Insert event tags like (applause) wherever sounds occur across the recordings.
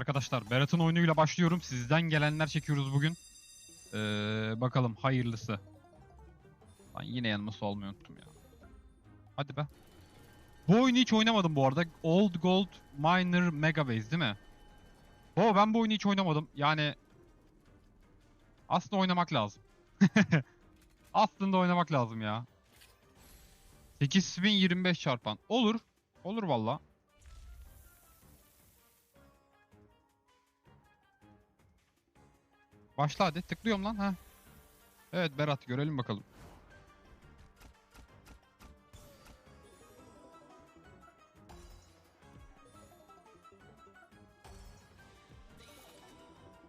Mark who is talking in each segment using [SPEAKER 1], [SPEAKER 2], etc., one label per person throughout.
[SPEAKER 1] Arkadaşlar Berat'ın oyunuyla başlıyorum. Sizden gelenler çekiyoruz bugün. Ee, bakalım hayırlısı. Ben yine yanıma su almayı unuttum ya. Hadi be. Bu oyunu hiç oynamadım bu arada. Old Gold Miner Megabase değil mi? O ben bu oyunu hiç oynamadım. Yani aslında oynamak lazım. (laughs) aslında oynamak lazım ya. 8025 çarpan. Olur. Olur valla. Başla hadi. Tıklıyorum lan. ha. Evet Berat görelim bakalım.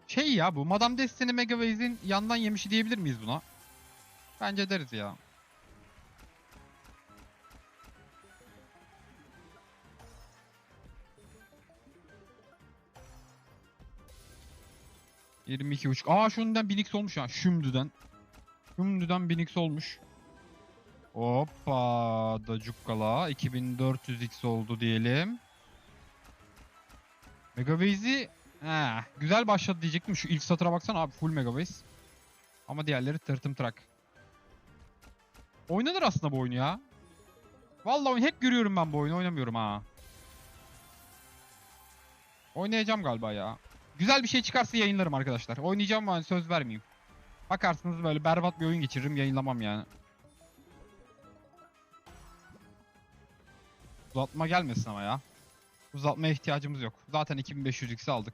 [SPEAKER 1] Şey ya bu Madame Destiny Megawaze'in yandan yemişi diyebilir miyiz buna? Bence deriz ya. ...22 uç. Aa şundan 1000x olmuş ya. Şümdüden. Şümdüden 1000x olmuş. Hoppa da cukkala. 2400x oldu diyelim. Megabase'i He, güzel başladı diyecektim. Şu ilk satıra baksana abi full Megabase. Ama diğerleri tırtım trak. Oynanır aslında bu oyun ya. Vallahi hep görüyorum ben bu oyunu oynamıyorum ha. Oynayacağım galiba ya. Güzel bir şey çıkarsa yayınlarım arkadaşlar. Oynayacağım ama söz vermeyeyim. Bakarsınız böyle berbat bir oyun geçiririm yayınlamam yani. Uzatma gelmesin ama ya. Uzatmaya ihtiyacımız yok. Zaten 2500x'i aldık.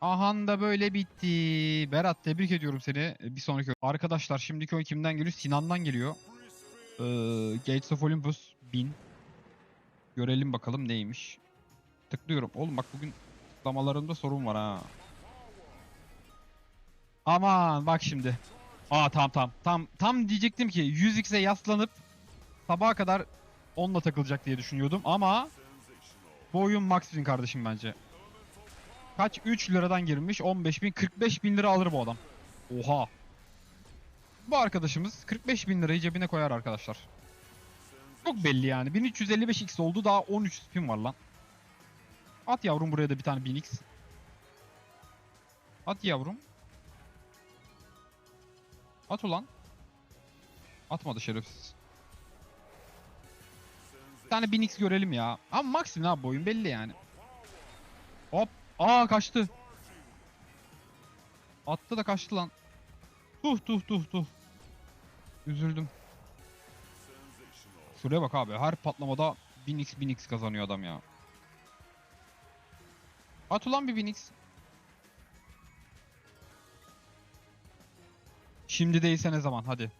[SPEAKER 1] Ahan da böyle bitti. Berat tebrik ediyorum seni. Bir sonraki Arkadaşlar şimdiki oyun kimden geliyor? Sinan'dan geliyor. Ee, Gates of Olympus 1000. Görelim bakalım neymiş. Tıklıyorum. Oğlum bak bugün tıklamalarımda sorun var ha. Aman bak şimdi. Aa tam tam. Tam tam diyecektim ki 100x'e yaslanıp sabaha kadar onunla takılacak diye düşünüyordum ama bu oyun max kardeşim bence. Kaç? 3 liradan girmiş. 15 bin. 45 bin lira alır bu adam. Oha. Bu arkadaşımız 45 bin lirayı cebine koyar arkadaşlar. Çok belli yani. 1355x oldu. Daha 13 spin var lan. At yavrum buraya da bir tane 1000x. At yavrum. At ulan. Atmadı şerefsiz. Bir tane 1000x görelim ya. Ama maksimum abi bu oyun belli yani. Hop. Aa kaçtı. Attı da kaçtı lan. Tuh tuh tuh tuh. Üzüldüm. Şuraya bak abi. Her patlamada 1000x 1000x kazanıyor adam ya. At ulan bir 1000x. Şimdi değilse ne zaman hadi.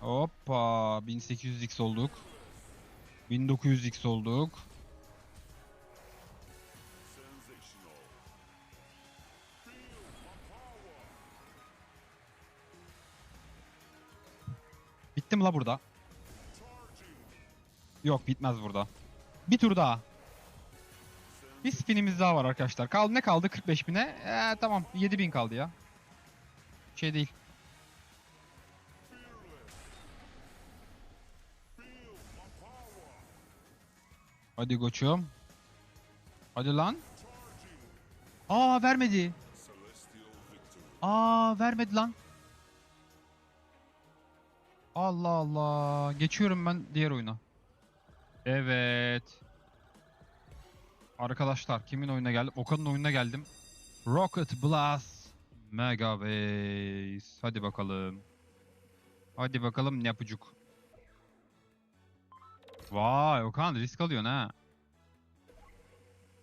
[SPEAKER 1] Hoppa 1800x olduk. 1900x olduk. Bitti mi la burada? Yok bitmez burada. Bir tur daha. Bir spinimiz daha var arkadaşlar. Kaldı ne kaldı 45 bine? Ee, tamam 7000 kaldı ya. Şey değil. Hadi koçum. Hadi lan. Aa vermedi. Aa vermedi lan. Allah Allah. Geçiyorum ben diğer oyuna. Evet. Arkadaşlar kimin oyuna geldim? Okan'ın oyununa geldim. Rocket Blast Mega Base. Hadi bakalım. Hadi bakalım ne yapacak. Vay Okan risk alıyorsun ha.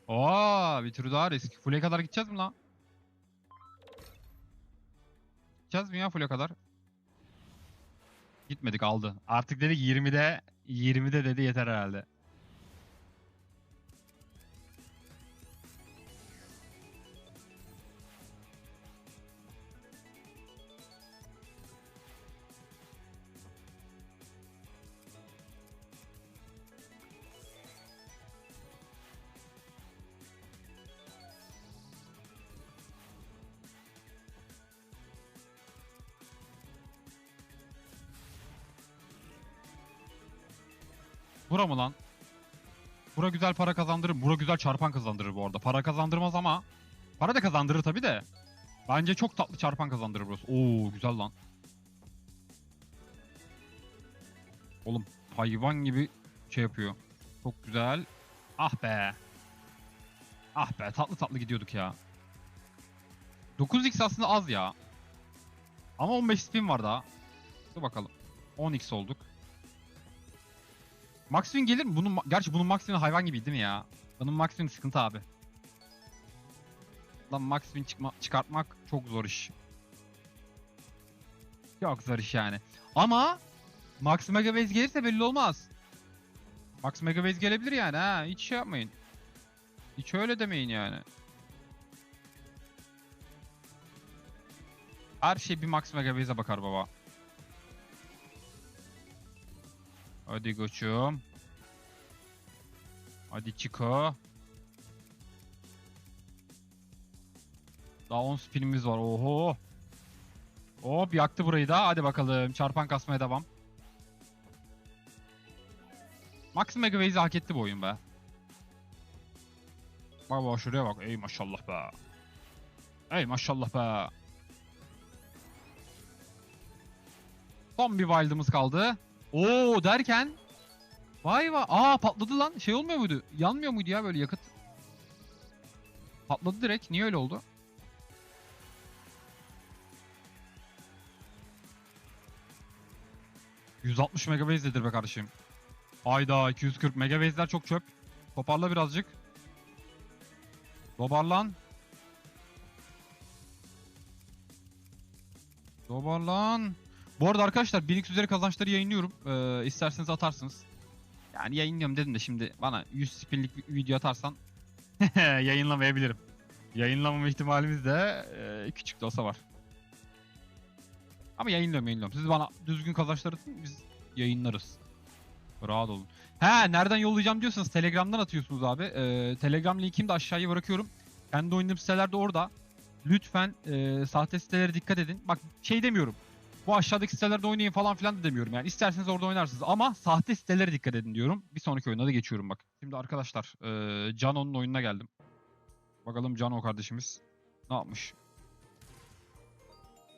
[SPEAKER 1] Oo bir tur daha risk. Full'e kadar gideceğiz mi lan? Gideceğiz mi ya full'e kadar? Gitmedik aldı. Artık dedik 20'de 20'de dedi yeter herhalde. Bura mı lan? Bura güzel para kazandırır. Bura güzel çarpan kazandırır bu arada. Para kazandırmaz ama. Para da kazandırır tabi de. Bence çok tatlı çarpan kazandırır burası. Oo güzel lan. Oğlum hayvan gibi şey yapıyor. Çok güzel. Ah be. Ah be tatlı tatlı gidiyorduk ya. 9x aslında az ya. Ama 15 spin var daha. Dur bakalım. 10x olduk. Maxwin gelir mi? Bunun, gerçi bunun Maxwin hayvan gibi değil mi ya? Bunun Maxwin sıkıntı abi. Lan Maxwin çıkma, çıkartmak çok zor iş. Çok zor iş yani. Ama Max Mega Base gelirse belli olmaz. Max Mega Base gelebilir yani ha. Hiç şey yapmayın. Hiç öyle demeyin yani. Her şey bir Max Mega Base'e bakar baba. Hadi koçum. Hadi Chico. Daha 10 spinimiz var. Oho. Hop yaktı burayı da. Hadi bakalım. Çarpan kasmaya devam. Max Mega Base'i hak etti bu oyun be. Bak bak şuraya bak. Ey maşallah be. Ey maşallah be. Son bir wild'ımız kaldı. Oo derken Vay vay. Aa patladı lan. Şey olmuyor muydu? Yanmıyor muydu ya böyle yakıt? Patladı direkt. Niye öyle oldu? ...160 megabase'dedir be kardeşim. Ayda 240 megabase'ler çok çöp. Toparla birazcık. Toparlan. Toparlan. Bu arada arkadaşlar 1000 üzeri kazançları yayınlıyorum. Ee, isterseniz atarsınız. Yani yayınlıyorum dedim de şimdi bana 100 spinlik bir video atarsan (laughs) yayınlamayabilirim. Yayınlamama ihtimalimiz de e, küçük de olsa var. Ama yayınlıyorum yayınlıyorum. Siz bana düzgün kazançlar atın biz yayınlarız. Rahat olun. He nereden yollayacağım diyorsanız Telegram'dan atıyorsunuz abi. Ee, Telegram linkimi de aşağıya bırakıyorum. Kendi oynadığım siteler de orada. Lütfen e, sahte sitelere dikkat edin. Bak şey demiyorum. Bu aşağıdaki sitelerde oynayın falan filan da demiyorum yani. İsterseniz orada oynarsınız ama sahte sitelere dikkat edin diyorum. Bir sonraki oyuna da geçiyorum bak. Şimdi arkadaşlar e, Cano'nun oyununa geldim. Bakalım Cano kardeşimiz ne yapmış?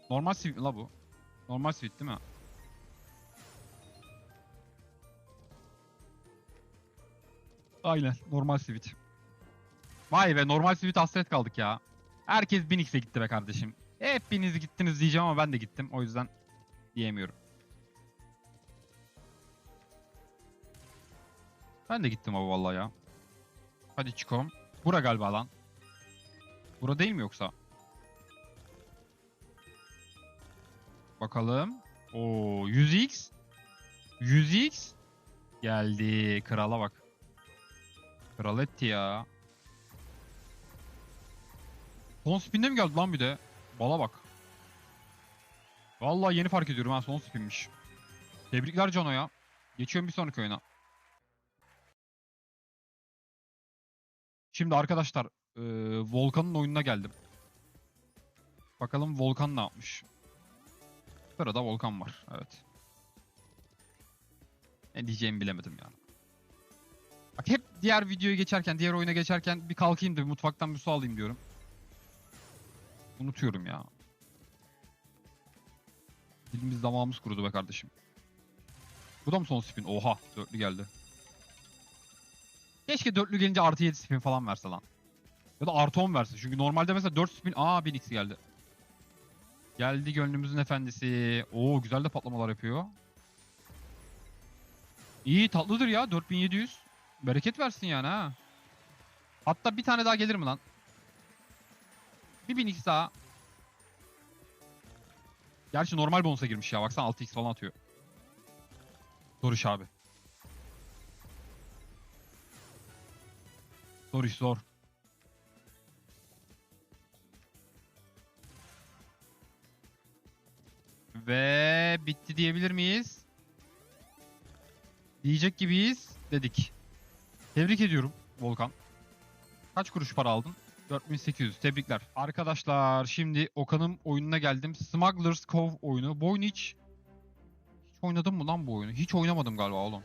[SPEAKER 1] Normal mi la bu? Normal sweep değil mi? Aynen normal sweep. Vay be normal sweep hasret kaldık ya. Herkes 1000x'e gitti be kardeşim. Hepiniz gittiniz diyeceğim ama ben de gittim. O yüzden diyemiyorum. Ben de gittim abi vallahi ya. Hadi çıkom. Bura galiba lan. Bura değil mi yoksa? Bakalım. Oo 100x. 100x. Geldi. Krala bak. Kral etti ya. Son spin'de mi geldi lan bir de? Bala bak. Vallahi yeni fark ediyorum ha son spinmiş. Tebrikler Cano ya. Geçiyorum bir sonraki oyuna. Şimdi arkadaşlar e, Volkan'ın oyununa geldim. Bakalım Volkan ne yapmış. Sırada Volkan var. Evet. Ne diyeceğimi bilemedim ya. Bak hep diğer videoya geçerken, diğer oyuna geçerken bir kalkayım da bir mutfaktan bir su alayım diyorum. Unutuyorum ya. Dilimiz damağımız kurudu be kardeşim. Bu da mı son spin? Oha dörtlü geldi. Keşke dörtlü gelince artı 7 spin falan verse lan. Ya da artı 10 verse. Çünkü normalde mesela 4 spin... Aa 1000x geldi. Geldi gönlümüzün efendisi. Oo güzel de patlamalar yapıyor. İyi tatlıdır ya 4700. Bereket versin yani ha. Hatta bir tane daha gelir mi lan? Bir 1000x daha. Gerçi normal bonusa girmiş ya. Baksana 6x falan atıyor. Zor abi. Zor iş zor. Ve bitti diyebilir miyiz? Diyecek gibiyiz dedik. Tebrik ediyorum Volkan. Kaç kuruş para aldın? 4800. Tebrikler. Arkadaşlar şimdi Okan'ın oyununa geldim. Smuggler's Cove oyunu. Bu oyunu hiç... Hiç oynadım mı lan bu oyunu? Hiç oynamadım galiba oğlum.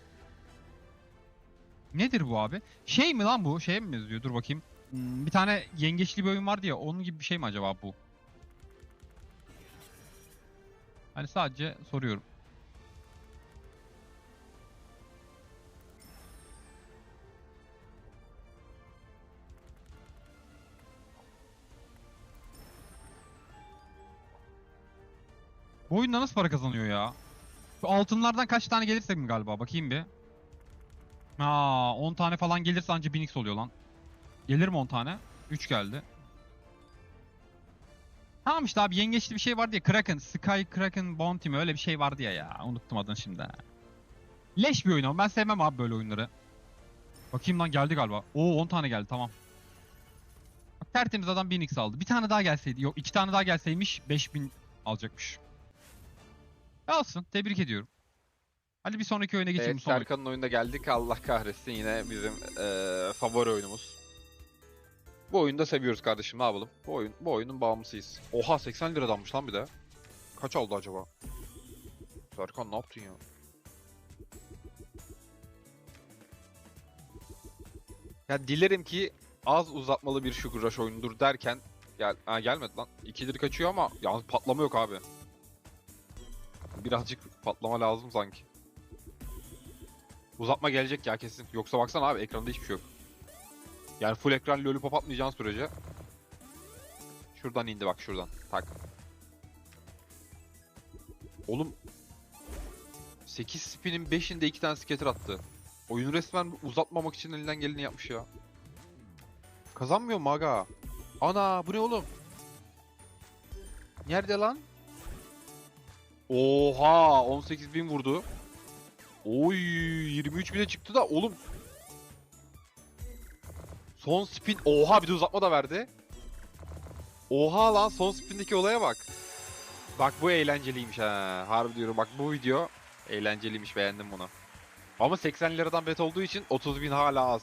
[SPEAKER 1] Nedir bu abi? Şey mi lan bu? Şey mi yazıyor? Dur bakayım. Hmm, bir tane yengeçli bir oyun vardı ya. Onun gibi bir şey mi acaba bu? Hani sadece soruyorum. Bu oyunda nasıl para kazanıyor ya? Şu altınlardan kaç tane gelirse mi galiba? Bakayım bir. Aa, 10 tane falan gelirse anca 1000x oluyor lan. Gelir mi 10 tane? 3 geldi. Tamam işte abi yengeçli bir şey vardı ya. Kraken, Sky Kraken Bounty mi? Öyle bir şey vardı ya ya. Unuttum adını şimdi. Leş bir oyun ama ben sevmem abi böyle oyunları. Bakayım lan geldi galiba. Oo 10 tane geldi tamam. Tertemiz adam 1000x aldı. Bir tane daha gelseydi. Yok iki tane daha gelseymiş 5000 alacakmış. Alsın. Tebrik ediyorum. Hadi bir sonraki oyuna geçelim.
[SPEAKER 2] Evet. Serkan'ın oyunda geldik. Allah kahretsin yine bizim eee, favori oyunumuz. Bu oyunu da seviyoruz kardeşim ne yapalım. Bu oyun bu oyunun bağımlısıyız. Oha 80 liradanmış lan bir de. Kaç aldı acaba? Serkan ne yaptın ya? Ya dilerim ki az uzatmalı bir Sugar Rush oyunudur derken gel ha, gelmedi lan. İkidir kaçıyor ama yalnız patlama yok abi. Birazcık patlama lazım sanki. Uzatma gelecek ya kesin. Yoksa baksana abi ekranda hiçbir şey yok. Yani full ekran lollipop atmayacağın sürece. Şuradan indi bak şuradan. Tak. Oğlum 8 spinin 5'inde 2 tane skater attı. Oyun resmen uzatmamak için elinden geleni yapmış ya. Kazanmıyor mu aga? Ana bu ne oğlum? Nerede lan? Oha 18.000 vurdu. Oy 23 bile çıktı da oğlum. Son spin oha bir de uzatma da verdi. Oha lan son spindeki olaya bak. Bak bu eğlenceliymiş ha. Harbi diyorum bak bu video eğlenceliymiş beğendim bunu. Ama 80 liradan bet olduğu için 30 bin hala az.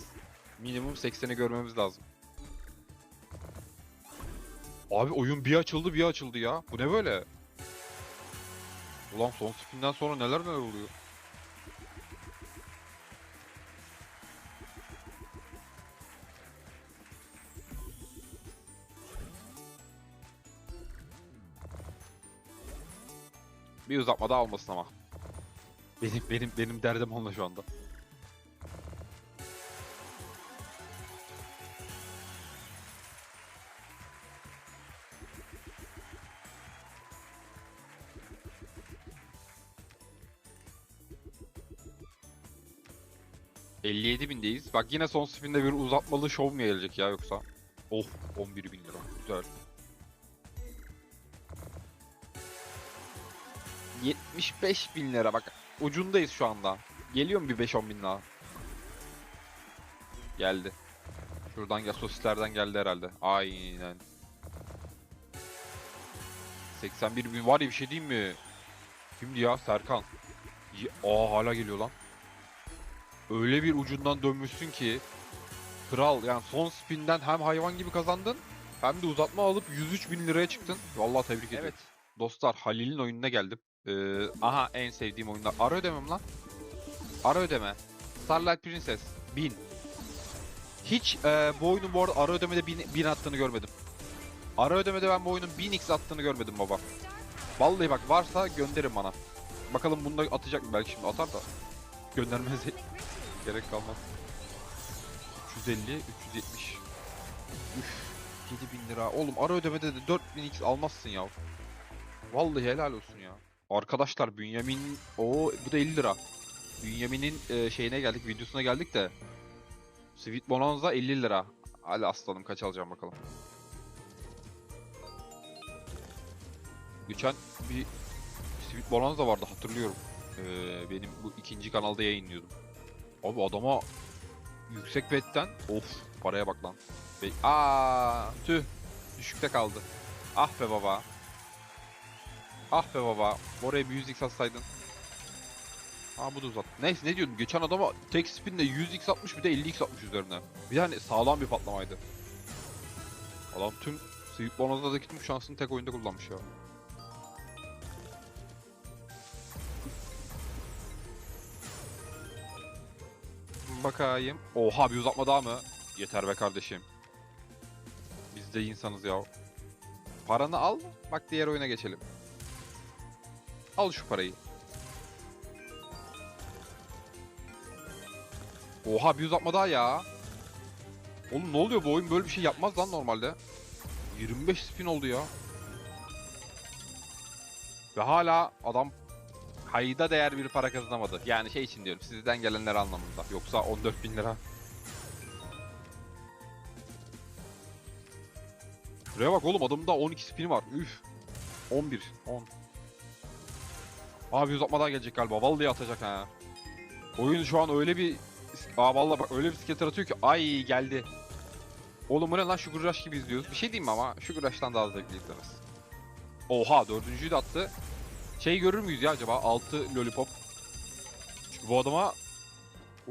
[SPEAKER 2] Minimum 80'i görmemiz lazım. Abi oyun bir açıldı bir açıldı ya. Bu ne böyle? Ulan son spinden sonra neler neler oluyor. Bir uzatma daha olmasın ama. Benim benim benim derdim onunla şu anda. Bak yine son spinde bir uzatmalı şov mu gelecek ya yoksa? Of 11 bin lira. Güzel. 75 bin lira bak ucundayız şu anda. Geliyor mu bir 5-10 bin daha? Geldi. Şuradan gel sosislerden geldi herhalde. Aynen. 81 bin var ya bir şey diyeyim mi? Kimdi ya Serkan? Aa hala geliyor lan. Öyle bir ucundan dönmüşsün ki Kral yani son spinden hem hayvan gibi kazandın hem de uzatma alıp 103 bin liraya çıktın. Vallahi tebrik ediyorum. Evet. Dostlar Halil'in oyununa geldim. Ee, aha en sevdiğim oyunlar. Ara ödemem lan. Ara ödeme. Starlight Princess. 1000. Hiç e, bu oyunun bu arada ara ödemede 1000, 1000 attığını görmedim. Ara ödemede ben bu oyunun 1000x attığını görmedim baba. Vallahi bak varsa gönderin bana. Bakalım bunda atacak mı? Belki şimdi atar da. Göndermez gerek kalmaz. 350, 370. Üf, 7000 lira. Oğlum ara ödemede de 4000x almazsın ya. Vallahi helal olsun ya. Arkadaşlar Bünyamin o bu da 50 lira. Bünyamin'in e, şeyine geldik, videosuna geldik de. Sweet Bonanza 50 lira. Hadi aslanım kaç alacağım bakalım. Geçen bir Sweet Bonanza vardı hatırlıyorum. Ee, benim bu ikinci kanalda yayınlıyordum. Abi adama yüksek betten of paraya bak lan. Be Aa tüh düşükte kaldı. Ah be baba. Ah be baba. Oraya bir 100x atsaydın. Aa bu da uzat. Neyse ne diyordum. Geçen adama tek spinle 100x atmış bir de 50x atmış üzerine. Bir de hani sağlam bir patlamaydı. Adam tüm Sweet Bonanza'daki tüm şansını tek oyunda kullanmış ya. Bakayım. Oha bir uzatma daha mı? Yeter be kardeşim. Biz de insanız ya. Paranı al. Bak diğer oyuna geçelim. Al şu parayı. Oha bir uzatma daha ya. Oğlum ne oluyor bu oyun böyle bir şey yapmaz lan normalde. 25 spin oldu ya. Ve hala adam kayda değer bir para kazanamadı. Yani şey için diyorum sizden gelenler anlamında. Yoksa 14 bin lira. Şuraya bak oğlum adamın da 12 spini var. Üf. 11. 10. Abi uzatma daha gelecek galiba. Vallahi atacak ha. Oyun şu an öyle bir... Aa vallahi bak öyle bir skater atıyor ki. Ay geldi. Oğlum bu ne lan Sugar Rush gibi izliyoruz. Bir şey diyeyim mi ama Sugar Rush'tan daha zevkli izlemez. Oha dördüncüyü de attı. Şey görür müyüz ya acaba? 6 lollipop. Çünkü bu adama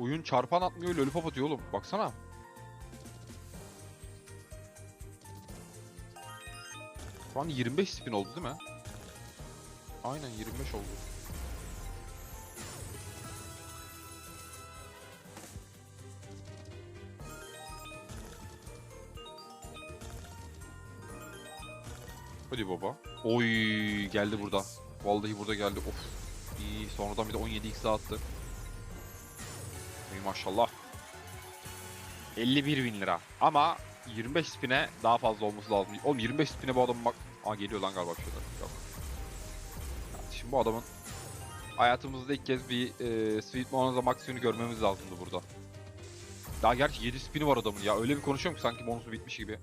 [SPEAKER 2] oyun çarpan atmıyor lollipop atıyor oğlum. Baksana. Şu an 25 spin oldu değil mi? Aynen 25 oldu. Hadi baba. Oy geldi burada. Vallahi burada geldi. Of. İyi. Sonradan bir de 17x daha attı. İyi maşallah. 51 bin lira. Ama 25 spine daha fazla olması lazım. Oğlum 25 spine bu adamın bak... Aa geliyor lan galiba şurada. Yok. Yani şimdi bu adamın hayatımızda ilk kez bir e, Sweet Bonanza Maximum'u görmemiz lazımdı burada. Daha gerçi 7 spini var adamın ya. Öyle bir konuşuyorum ki sanki bonusu bitmiş gibi.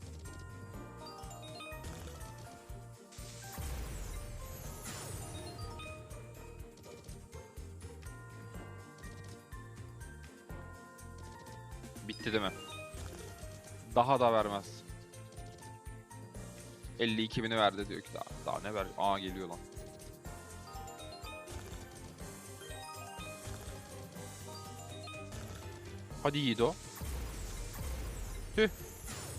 [SPEAKER 2] Değil mi? Daha da vermez. 52 bini verdi diyor ki daha. Daha ne ver? Aa geliyor lan. Hadi Yiğido. Tüh.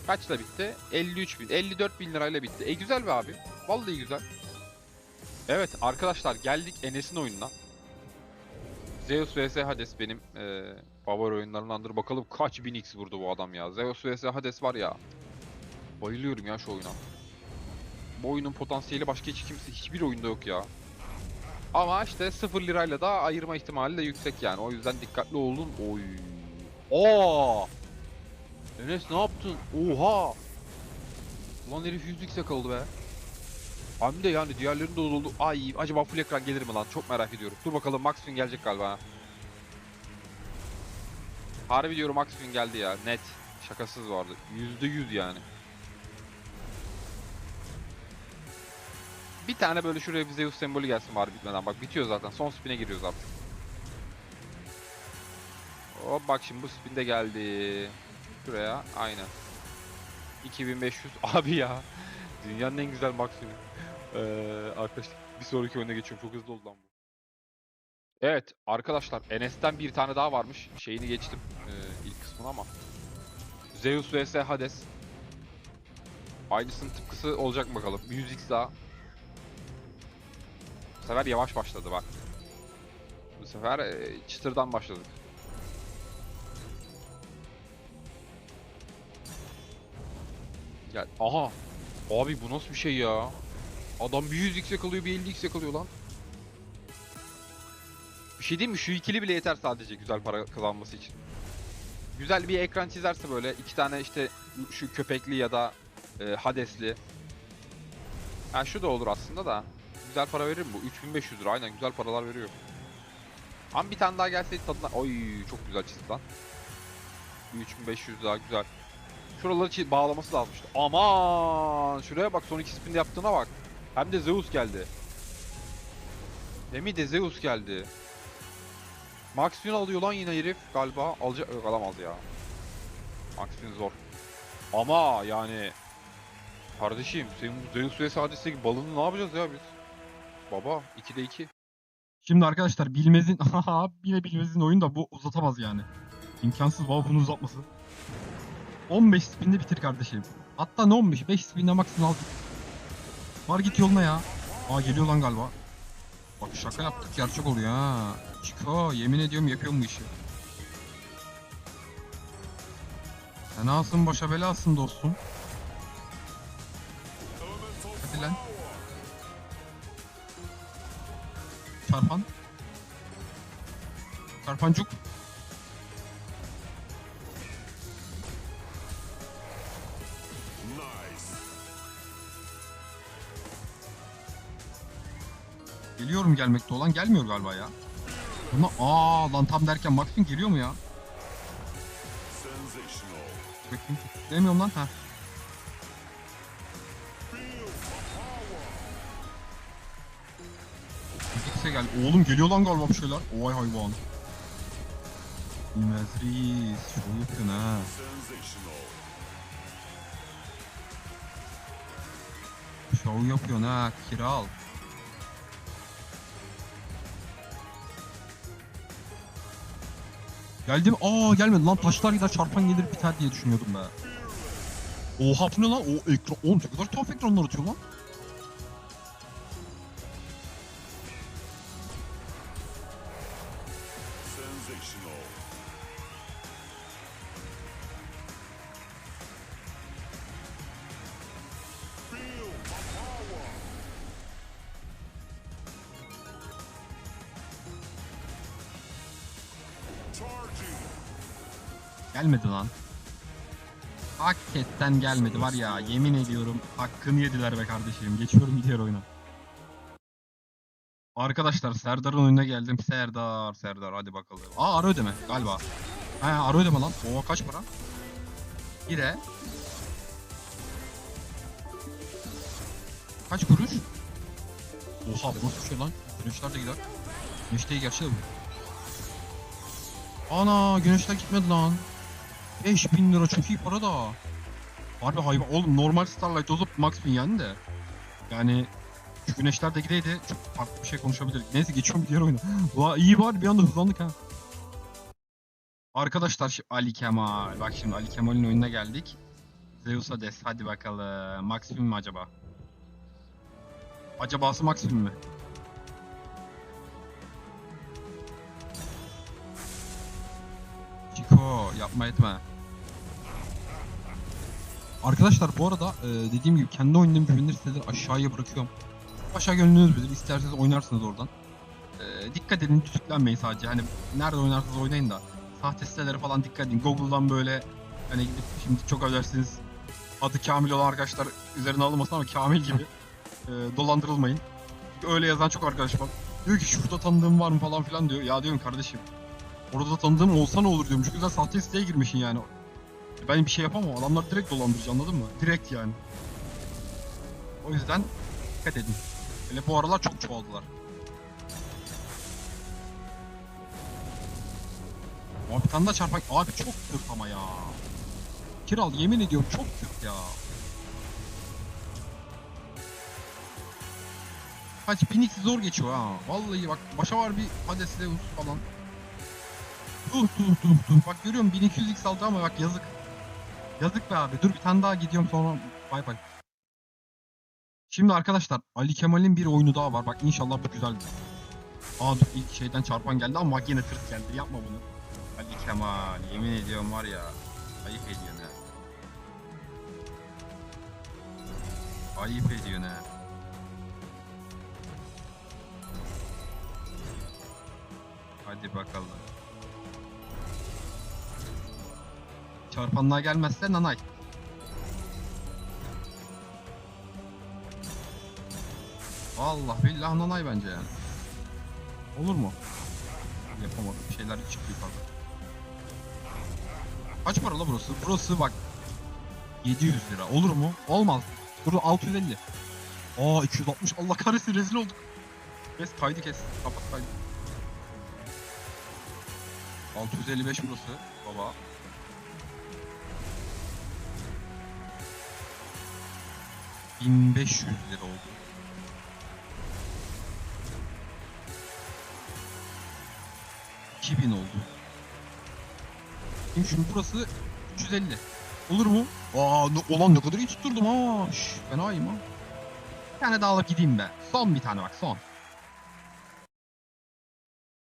[SPEAKER 2] Kaçla bitti? 53 bin. 54 bin lirayla bitti. E güzel be abi. Vallahi güzel. Evet arkadaşlar geldik Enes'in oyununa. Zeus vs Hades benim eee favori oyunlarımdandır. Bakalım kaç bin x vurdu bu adam ya. Zeus vs Hades var ya. Bayılıyorum ya şu oyuna. Bu oyunun potansiyeli başka hiç kimse hiçbir oyunda yok ya. Ama işte 0 lirayla da ayırma ihtimali de yüksek yani. O yüzden dikkatli olun. Oy. Aa! Enes ne yaptın? Oha! Ulan herif 100 yakaladı be. Hem de yani diğerlerinin de oldu. Ay acaba full ekran gelir mi lan? Çok merak ediyorum. Dur bakalım Max Fin gelecek galiba. Ha. Harbi diyorum Max Fin geldi ya. Net. Şakasız vardı. %100 yani. Bir tane böyle şuraya bir Zeus sembolü gelsin bari bitmeden. Bak bitiyor zaten. Son spin'e giriyoruz artık. Hop bak şimdi bu spin de geldi. Şuraya aynen. 2500 (laughs) abi ya. Dünyanın en güzel maksimum. Ee, arkadaşlar bir sonraki oyuna geçiyorum. Çok hızlı oldu lan bu. Evet arkadaşlar Enes'ten bir tane daha varmış. Şeyini geçtim ee, ilk kısmını ama. Zeus vs Hades. Aynısının tıpkısı olacak bakalım. 100x daha. Bu sefer yavaş başladı bak. Bu sefer e, çıtırdan başladık. Gel. Aha. Abi bu nasıl bir şey ya? Adam bir 100x yakalıyor bir 50x yakalıyor lan. Şey diyeyim mi? Şu ikili bile yeter sadece güzel para kazanması için. Güzel bir ekran çizerse böyle iki tane işte şu köpekli ya da e, Hadesli. Ha şu da olur aslında da. Güzel para verir mi bu? 3500 lira aynen güzel paralar veriyor. Ama bir tane daha gelseydi tadına... Oy çok güzel çizdi lan. 3500 daha güzel. Şuraları bağlaması lazım işte. Aman! Şuraya bak son iki spinde yaptığına bak. Hem de Zeus geldi. Hem de Zeus geldi. Max Fin alıyor lan yine herif galiba. Alacak yok alamaz ya. Max Fin zor. Ama yani kardeşim senin bu Zeus vs Hades'teki balını ne yapacağız ya biz? Baba 2'de 2.
[SPEAKER 1] Şimdi arkadaşlar bilmezin (laughs) yine bilmezin oyun da bu uzatamaz yani. İmkansız bunu uzatması. 15 spinde bitir kardeşim. Hatta ne 15? 5 spinde maksimum aldık. Var git yoluna ya. Aa geliyor lan galiba. Bak şaka yaptık gerçek oluyor ha. Çiko yemin ediyorum yapıyorum bu işi.
[SPEAKER 3] Fenasın başa belasın dostum. Hadi lan. Çarpan. Çarpancuk. Gelmekte olan gelmiyor galiba ya. Buna aa lan tam derken Maxim geliyor mu ya? Bakayım. Demiyorum lan ha. X'e gel. Oğlum geliyor lan galiba bir şeyler. Vay hayvan. Bilmez reis. Şov yapıyorsun ha. Şov yapıyorsun ha. Kiral. Geldim. Aa gelmedi lan. Taşlar gider çarpan gelir biter diye düşünüyordum be. Oha bu ne lan? O ekran. Oğlum ne kadar tuhaf ekranlar atıyor lan. Gelmedi lan. Hakikaten gelmedi var ya yemin ediyorum hakkını yediler be kardeşim. Geçiyorum diğer oyuna. Arkadaşlar Serdar'ın önüne geldim. Serdar, Serdar hadi bakalım. Aa ara ödeme galiba. Ha ara ödeme lan. Oo kaç para? Bire. Kaç kuruş? Oha bu nasıl şey lan? Güneşler de gider. Güneş değil gerçi de bu. Ana güneşler gitmedi lan. 5000 lira çok iyi para da. Harbi hayvan. Oğlum normal Starlight olup Max 1000 yani de. Yani şu güneşler de gideydi çok farklı bir şey konuşabilirdik. Neyse geçiyorum diğer oyuna. (laughs) Vay iyi var bir anda hızlandık ha. Arkadaşlar Ali Kemal. Bak şimdi Ali Kemal'in oyununa geldik. Zeus Hades hadi bakalım. Max 1000 mi acaba? Acabası Max 1000 mi? Yapma etme. Arkadaşlar bu arada e, dediğim gibi kendi oynadığım güvenilir siteleri aşağıya bırakıyorum. Aşağı gönlünüz bilir. İsterseniz oynarsınız oradan. E, dikkat edin tütüklenmeyin sadece. Hani nerede oynarsanız oynayın da. Sahte sitelere falan dikkat edin. Google'dan böyle hani gidip şimdi çok ödersiniz. Adı Kamil olan arkadaşlar üzerine alınmasın ama Kamil gibi e, dolandırılmayın. Çünkü öyle yazan çok arkadaş var. Diyor ki şurada tanıdığım var mı falan filan diyor. Ya diyorum kardeşim Orada da tanıdığım olsa ne olur diyorum. Çünkü sen sahte siteye girmişsin yani. Ben bir şey yapamam. Adamlar direkt dolandırıcı anladın mı? Direkt yani. O yüzden dikkat edin. Hele bu aralar çok çoğaldılar. Abi bir tane daha çarpak. Abi çok tırt ama ya. Kiral yemin ediyorum çok tırt ya. Kaç Phoenix zor geçiyor ha. Vallahi bak başa var bir Hades Zeus falan. Dur dur dur dur. Bak görüyorum 1200x aldı ama bak yazık. Yazık be abi. Dur bir tane daha gidiyorum sonra bay bay. Şimdi arkadaşlar Ali Kemal'in bir oyunu daha var. Bak inşallah bu güzel. Aa dur ilk şeyden çarpan geldi ama bak yine tırt geldi. Yapma bunu. Ali Kemal yemin ediyorum var ya. Ayıp ediyorsun ha. Ayıp ediyorsun ha. Hadi bakalım. Çarpanlığa gelmezse nanay. Allah billah nanay bence yani. Olur mu? Yapamadım. Şeyler çıktı yukarıda. Kaç para la burası? Burası bak. 700 lira. Olur mu? Olmaz. Dur 650. Aa 260. Allah kahretsin rezil olduk. Kes kaydı kes. Kapat kaydı. 655 burası. Baba. ...1500 lira oldu. ...2000 oldu. Şimdi, şimdi burası 350. Olur mu? Aa ne, ulan ne kadar iyi tutturdum ha. Şş, fenayım ha. Bir tane daha alıp gideyim be. Son bir tane bak son.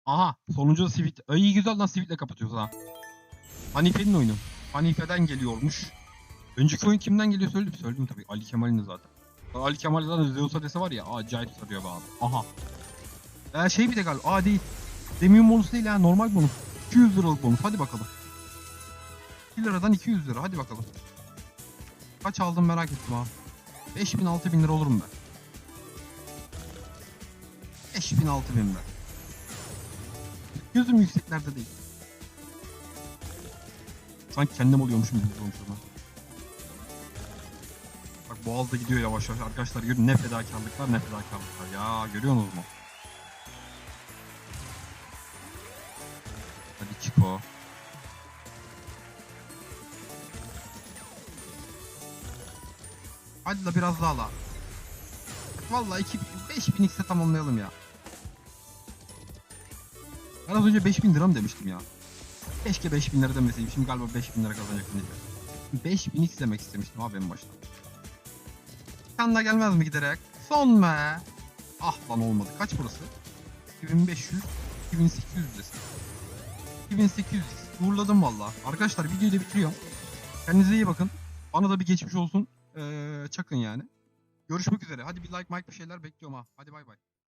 [SPEAKER 3] Aha sonuncu da Sivit. Ay güzel lan Sivit'le kapatıyoruz ha. Hanife'nin oyunu. Hanife'den geliyormuş. Önceki oyun kimden geliyor söyledim. Söyledim tabii. Ali Kemal'in de zaten. Ali Kemal zaten Zeus adresi var ya acayip sarıyor be abi. Aha. Ee, şey bir de galiba. Aa değil. Demium bonus değil ha normal bonus. 200 liralık bonus hadi bakalım. 2 liradan 200 lira hadi bakalım. Kaç aldım merak ettim ha. 5000 6000 lira olur mu be? 5000 6000 be. Gözüm yükseklerde değil. Sanki kendim oluyormuşum gibi olmuşum ben. Bak boğaz da gidiyor yavaş yavaş. Arkadaşlar görün ne fedakarlıklar ne fedakarlıklar. Ya görüyorsunuz mu? Hadi Chico. Hadi la biraz daha la. Vallahi 2000 5000 x'e tamamlayalım ya. Ben az önce 5000 lira mı demiştim ya? Keşke 5000 lira demeseydim. Şimdi galiba 5000 lira kazanacaktım diye. 5000 x demek istemiştim abi en başta. Kan da gelmez mi giderek? Son be. Ah lan olmadı. Kaç burası? 2500, 2800 desin. 2800 uğurladım valla. Arkadaşlar videoyu da bitiriyorum. Kendinize iyi bakın. Bana da bir geçmiş olsun. Ee, çakın yani. Görüşmek üzere. Hadi bir like, like bir şeyler bekliyorum ha. Hadi bay bay.